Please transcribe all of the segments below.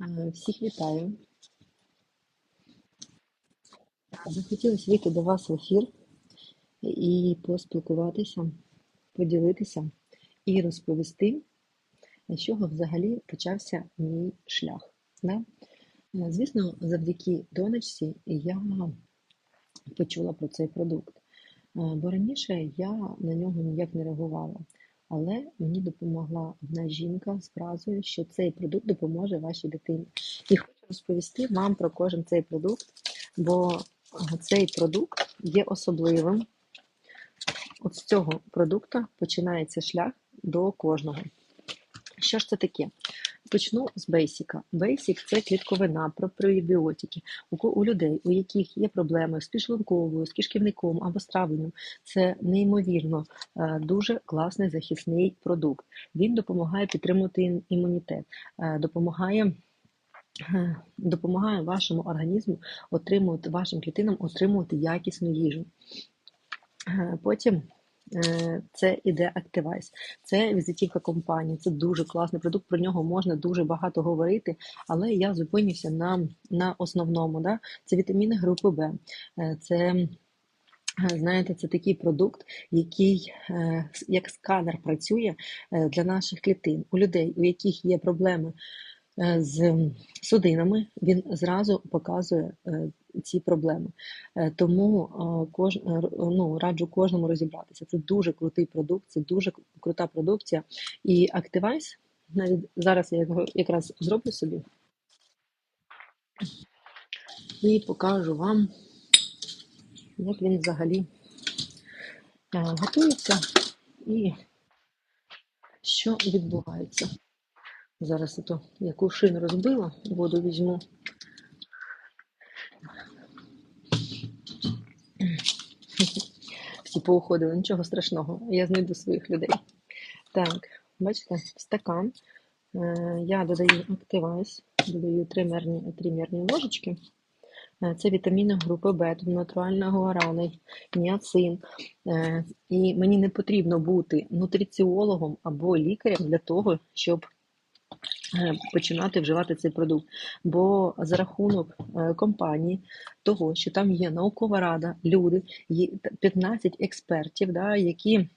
Е, Всіх вітаю. Захотілося вийти до вас в ефір і поспілкуватися, поділитися і розповісти, з чого взагалі почався мій шлях. Да? Е, Звісно, завдяки донечці я почула про цей продукт. Е, Бо раніше я на нього ніяк не реагувала. Але мені допомогла одна жінка з фразою, що цей продукт допоможе вашій дитині. І хочу розповісти вам про кожен цей продукт, бо цей продукт є особливим. От з цього продукту починається шлях до кожного. Що ж це таке? Почну з бейсіка. Бейсік це клітковина про пробіотики. У, людей, у яких є проблеми з підшлунковою, з кишківником або з травленням, це неймовірно е, дуже класний захисний продукт. Він допомагає підтримувати імунітет, е, допомагає. е, Допомагає вашому організму отримувати вашим клітинам отримувати якісну їжу. Потім це іде Activize. Це візитівка компанії, це дуже класний продукт. Про нього можна дуже багато говорити, але я зупинюся на, на основному. Да? Це вітаміни групи Б. Е, Це е, знаєте, це такий продукт, який е, як сканер працює е, для наших клітин. У людей, у яких є проблеми е, з судинами, він зразу показує е, ці проблеми. Е, Тому е, кож, е, ну, раджу кожному розібратися. Це дуже крутий продукт, це дуже крута продукція. І Activize, навіть зараз я його якраз зроблю собі і покажу вам, як він взагалі готується і що відбувається. Зараз я то яку шину розбила, воду візьму. Всі поуходили, нічого страшного, я знайду своїх людей. Так, бачите, стакан е, я додаю Activize, додаю три мерні, ложечки. Е, Це вітаміни групи Б, тут натуральна гуарана, ніацин. Е, І мені не потрібно бути нутриціологом або лікарем для того, щоб починати вживати цей продукт. Бо за рахунок е, компанії, того, що там є наукова рада, люди, 15 експертів, да, які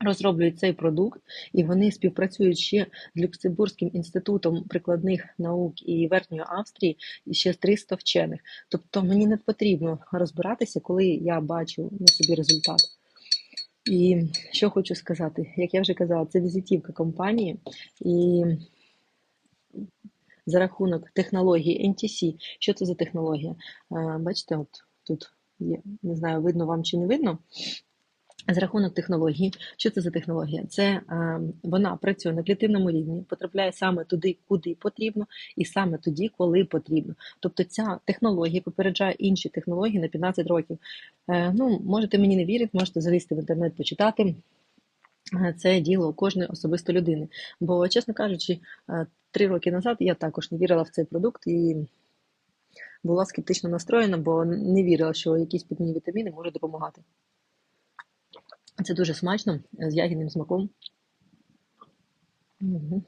розроблюють цей продукт, і вони співпрацюють ще з Люксембурзьким інститутом прикладних наук і Верхньої Австрії, і ще з 300 вчених. Тобто мені не потрібно розбиратися, коли я бачу на собі результат. І що хочу сказати, як я вже казала, це візитівка компанії, і за рахунок технології NTC. Що це за технологія? Е, Бачите, от тут є, не знаю, видно вам чи не видно. За рахунок технології, що це за технологія? Це е, вона працює на клітинному рівні, потрапляє саме туди, куди потрібно, і саме тоді, коли потрібно. Тобто ця технологія попереджає інші технології на 15 років. Е, ну, можете мені не вірити, можете залізти в інтернет, почитати. Е, Це діло кожної особисто людини. Бо, чесно кажучи, е, три роки назад я також не вірила в цей продукт і була скептично настроєна, бо не вірила, що якісь підні вітаміни можуть допомагати. Це дуже смачно е, з ягідним смаком. Мгм.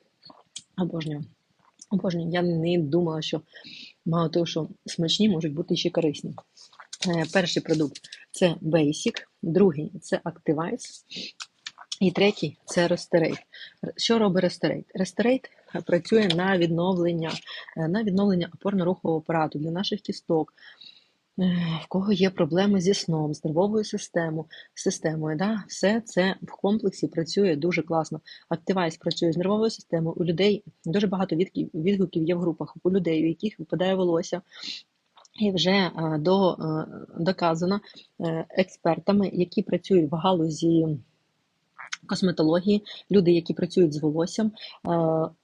Обожнюю. Обожнюю. Я не думала, що мало того, що смачні можуть бути ще корисні. Е, Перший продукт це Basic, другий це Activize, і третій це Restorate. Що робить Restorate? Restorate працює на відновлення, е, на відновлення опорно-рухового апарату для наших кісток. Е, В кого є проблеми зі сном, з нервовою системою, системою, да? все це в комплексі працює дуже класно. Activize працює з нервовою системою. У людей дуже багато відгуків, є в групах у людей, у яких випадає волосся. І вже е, до, доказано експертами, які працюють в галузі косметології, люди, які працюють з волоссям, е,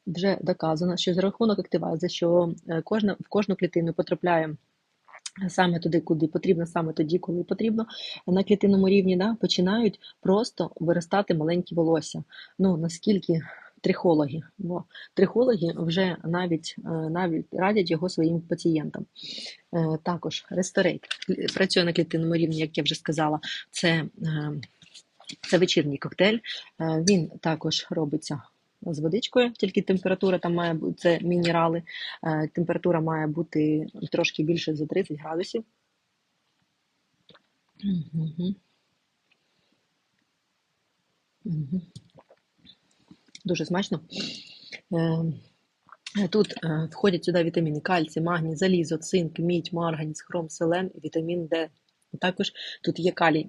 вже доказано, що за рахунок активайза, що е, кожна в кожну клітину потрапляє. Саме туди, куди потрібно, саме тоді, коли потрібно, на клітинному рівні да, починають просто виростати маленькі волосся. Ну наскільки трихологи, бо трихологи вже навіть е, навіть радять його своїм пацієнтам. Також Restorate працює на клітинному рівні, як я вже сказала, це, це вечірній коктейль. Е, Він також робиться з водичкою, тільки температура там має бути, це мінерали, е, температура має бути трошки більше за 30 градусів. Дуже смачно. Е, Тут входять сюди вітаміни кальцій, магній, залізо, цинк, мідь, марганець, хром, селен, вітамін Д. Також тут є калій.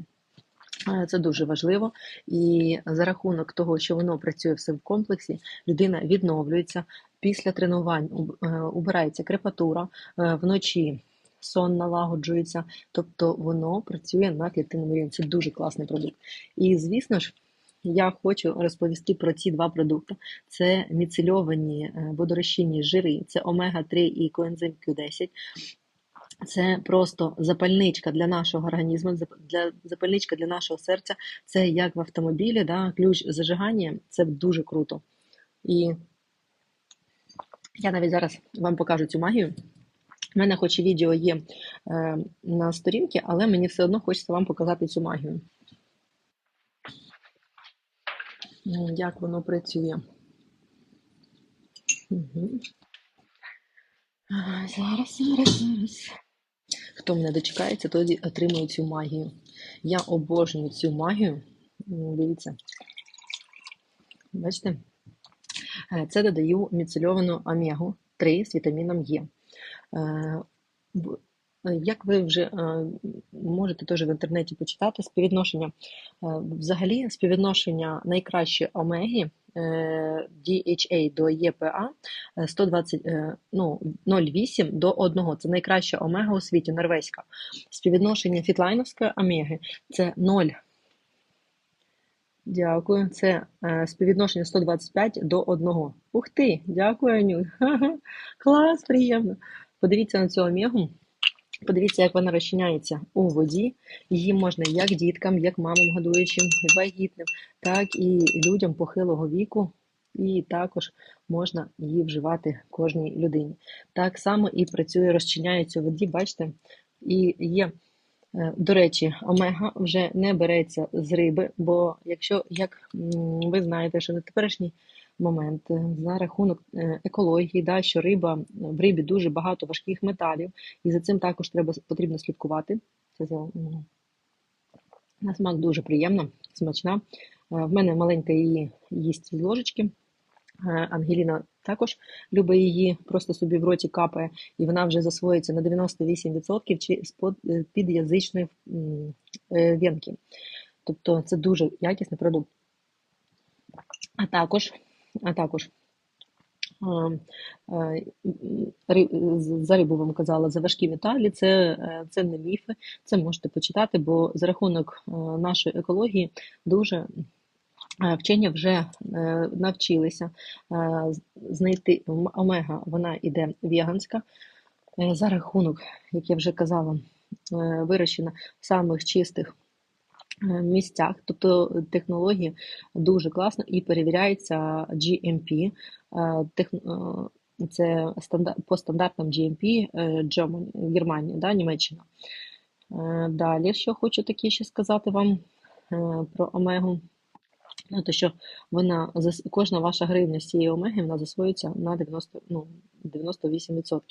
Е, Це дуже важливо, і за рахунок того, що воно працює все в комплексі, людина відновлюється після тренувань, е, убирається крепатура, е, вночі сон налагоджується, тобто воно працює на клітинному рівні. Це дуже класний продукт. І звісно ж, я хочу розповісти про ці два продукти. Це міцельовані водорозчинні жири, це омега-3 і коензим Q10. Це просто запальничка для нашого організму, для запальничка для нашого серця. Це як в автомобілі, да, ключ зажигання. Це дуже круто. І я навіть зараз вам покажу цю магію. У мене хоч і відео є е, на сторінці, але мені все одно хочеться вам показати цю магію. Як воно працює. Угу. Зараз, зараз, зараз. Хто мене дочекається, тоді отримує цю магію. Я обожнюю цю магію. Дивіться, бачите? Е, Це додаю міцельовану омегу 3 з вітаміном Е. Е, е, Як ви вже можете теж в інтернеті почитати співвідношення, взагалі співвідношення найкращої омеги DHA до ЄПА е, 120, е, ну, 0,8 до 1. Це найкраща омега у світі, норвезька. Співвідношення фітлайновської омеги це 0. Дякую. Це е, співвідношення 125 до 1. Ух ти! Дякую, Аню. Клас, приємно. Подивіться на цю омегу. Подивіться, як вона розчиняється у воді. Її можна як діткам, як мамам годуючим, вагітним, так і людям похилого віку. І також можна її вживати кожній людині. Так само і працює, розчиняється у воді, бачите, і є. Е, До речі, омега вже не береться з риби, бо якщо, як ви знаєте, що на теперішній момент е, за рахунок е, екології, да, що риба в рибі дуже багато важких металів, і за цим також треба потрібно слідкувати. Це за на смак дуже приємна, смачна. Е, В мене маленька її їсть з ложечки. Е, Ангеліна також любить її, просто собі в роті капає, і вона вже засвоюється на 98% чи з-под е, під'язичної е, венки. Тобто це дуже якісний продукт. А також, а також е, за рибу вам казала, за важкі металі, це, е, це не міфи, це можете почитати, бо за рахунок е, нашої екології дуже вчені вже навчилися знайти ом- омега, вона іде веганська, за рахунок, як я вже казала, вирощена самих чистих місцях, тобто технології дуже класно і перевіряється GMP, е, е, це по стандартам GMP е, Германія, да, Німеччина. Далі, що хочу таке ще сказати вам про омегу. Ну, то що вона кожна ваша гривня з цієї омеги вона засвоюється на 90, ну, 98%.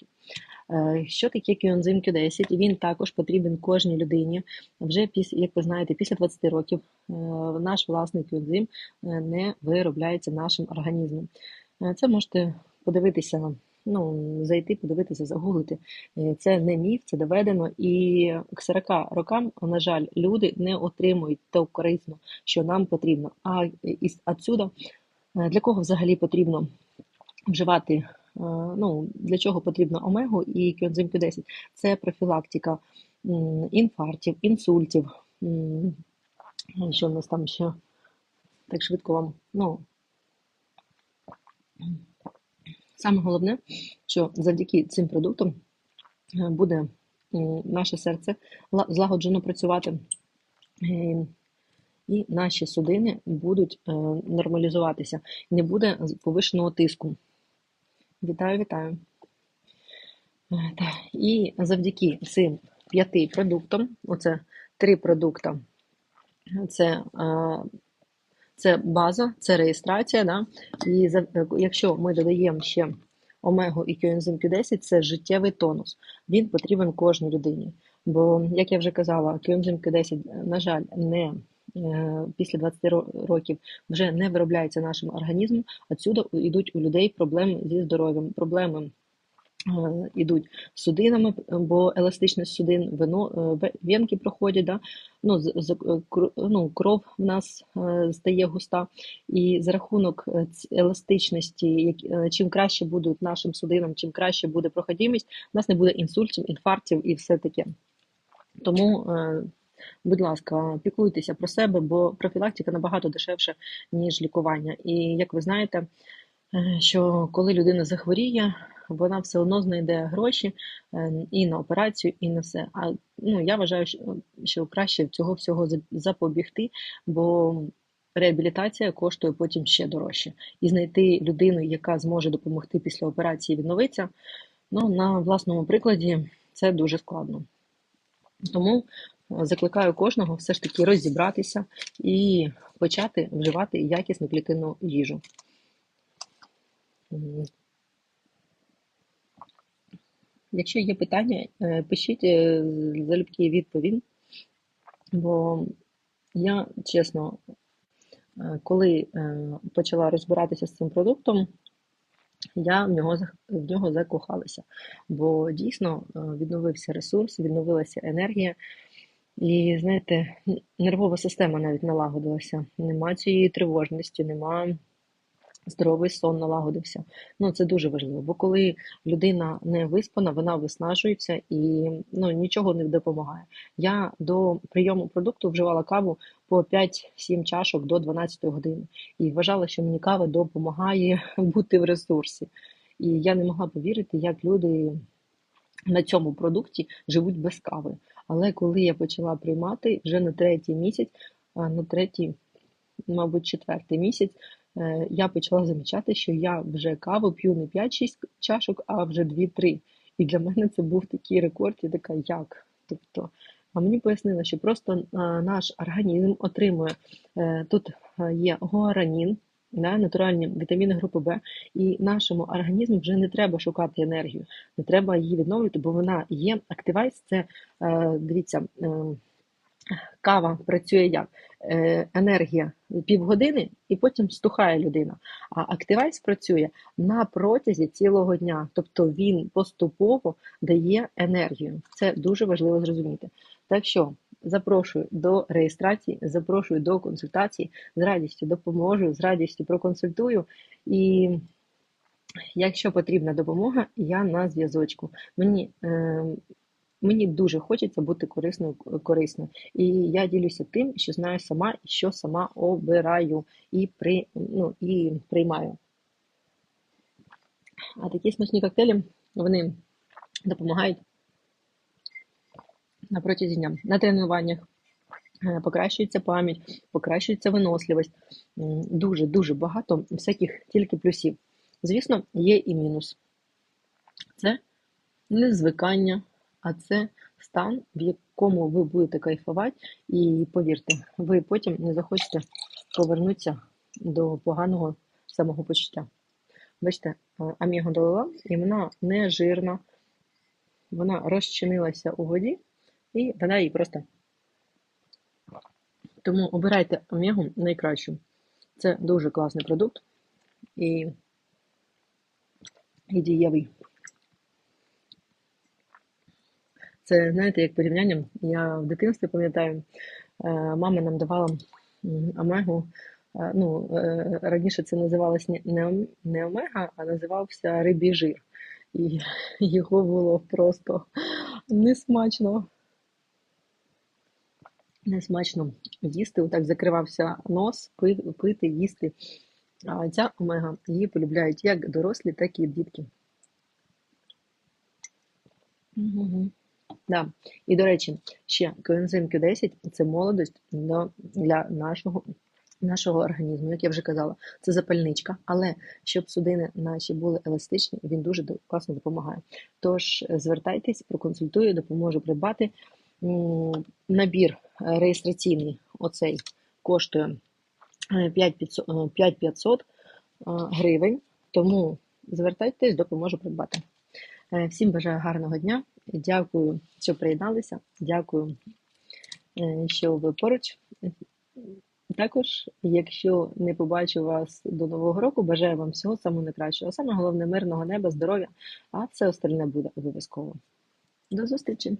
Е, Що таке кіонзим Q10? Він також потрібен кожній людині. Вже після, як ви знаєте, після 20 років е, наш власний кіонзим е, не виробляється нашим організмом. Це можете подивитися, ну, зайти, подивитися, загуглити. Е, Це не міф, це доведено. І к 40 рокам, на жаль, люди не отримують те корисну, що нам потрібно. А із отсюда, е, для кого взагалі потрібно вживати, е, ну, для чого потрібно омегу і кіонзим Q10? Це профілактика інфарктів, інсультів. Що в нас там ще так швидко вам, ну, Саме головне, що завдяки цим продуктам е, буде наше серце злагоджено працювати, е, і наші судини будуть е, нормалізуватися. Не буде повишеного тиску. Вітаю, вітаю. І завдяки цим п'яти продуктам, оце три продукти, це, Це база, це реєстрація. Да? І за, якщо ми додаємо ще омегу і коензим Q10, це життєвий тонус. Він потрібен кожній людині. Бо, як я вже казала, коензим Q10, на жаль, не е, після 20 років вже не виробляється нашим організмом. Отсюди йдуть у людей проблеми зі здоров'ям, проблеми ідуть судинами, бо еластичність судин, вино, е, венки проходять, да? ну, з, е, ну, кров в нас стає густа, і за рахунок еластичності, чим краще будуть нашим судинам, чим краще буде проходимість, у нас не буде інсультів, інфарктів і все таке. Тому, будь ласка, піклуйтеся про себе, бо профілактика набагато дешевша, ніж лікування. І як ви знаєте, що коли людина захворіє, вона все одно знайде гроші е, і на операцію, і на все. А ну я вважаю, що краще цього всього запобігти, бо реабілітація коштує потім ще дорожче. І знайти людину, яка зможе допомогти після операції відновитися, ну на власному прикладі це дуже складно. Тому е, закликаю кожного все ж таки розібратися і почати вживати якісну клітинну їжу. Якщо є питання, е, пишіть е, залюбки відповідь, бо я чесно, е, коли почала розбиратися з цим продуктом, я в нього в нього закохалася, бо дійсно відновився ресурс, відновилася енергія, і знаєте, нервова система навіть налагодилася. Нема цієї тривожності, нема здоровий сон налагодився. Ну це дуже важливо, бо коли людина не виспана, вона виснажується і ну нічого не допомагає. Я до прийому продукту вживала каву по 5-7 чашок до 12 години і вважала, що мені кава допомагає бути в ресурсі. І я не могла повірити, як люди на цьому продукті живуть без кави. Але коли я почала приймати вже на третій місяць, на третій, мабуть, четвертий місяць. Е, я почала замічати, що я вже каву п'ю не 5-6 чашок, а вже 2-3. І для мене це був такий рекорд, я така, як? Тобто, а мені пояснили, що просто е, наш організм отримує, е, тут є гуаранін, да, натуральні вітаміни групи Б, і нашому організму вже не треба шукати енергію, не треба її відновлювати, бо вона є. Активайс це, дивіться, Кава працює як? Е, енергія півгодини і потім стухає людина. А активайс працює на протязі цілого дня, тобто він поступово дає енергію. Це дуже важливо зрозуміти. Так що запрошую до реєстрації, запрошую до консультації, з радістю допоможу, з радістю проконсультую. І якщо потрібна допомога, я на зв'язочку. Мені е, Мені дуже хочеться бути корисною корисною. І я ділюся тим, що знаю сама і що сама обираю і при, ну, і приймаю. А такі смачні коктейлі вони допомагають на протязі дня. На тренуваннях е, покращується пам'ять, покращується виносливість. Дуже-дуже багато всяких тільки плюсів. Звісно, є і мінус. Це незвикання а це стан, в якому ви будете кайфувати, і повірте, ви потім не захочете повернутися до поганого самого почуття. Бачите, аміго долила, і вона не жирна, вона розчинилася у воді, і вона її просто. Тому обирайте омегу найкращу. Це дуже класний продукт і, і дієвий. Це, знаєте, як порівняння. Я в дитинстві пам'ятаю, е, мама нам давала омегу. Е, ну, е, Раніше це називалось не омега, а називався рибій жир. І його було просто несмачно. Несмачно їсти, отак закривався нос, пити, їсти. А ця омега її полюбляють як дорослі, так і дітки. Угу. Да. І, до речі, ще коензим Q10 це молодость для нашого нашого організму, як я вже казала, це запальничка, але щоб судини наші були еластичні, він дуже класно допомагає. Тож звертайтесь, проконсультую, допоможу придбати. Набір реєстраційний, оцей коштує е, 5500 е, 5500 е, гривень, тому звертайтесь, допоможу придбати. Е, Всім бажаю гарного дня. Дякую, що приєдналися. Дякую, е, що ви поруч. Також, якщо не побачу вас до Нового року, бажаю вам всього самого найкращого. Саме головне мирного неба, здоров'я, а все остальне буде обов'язково. До зустрічі!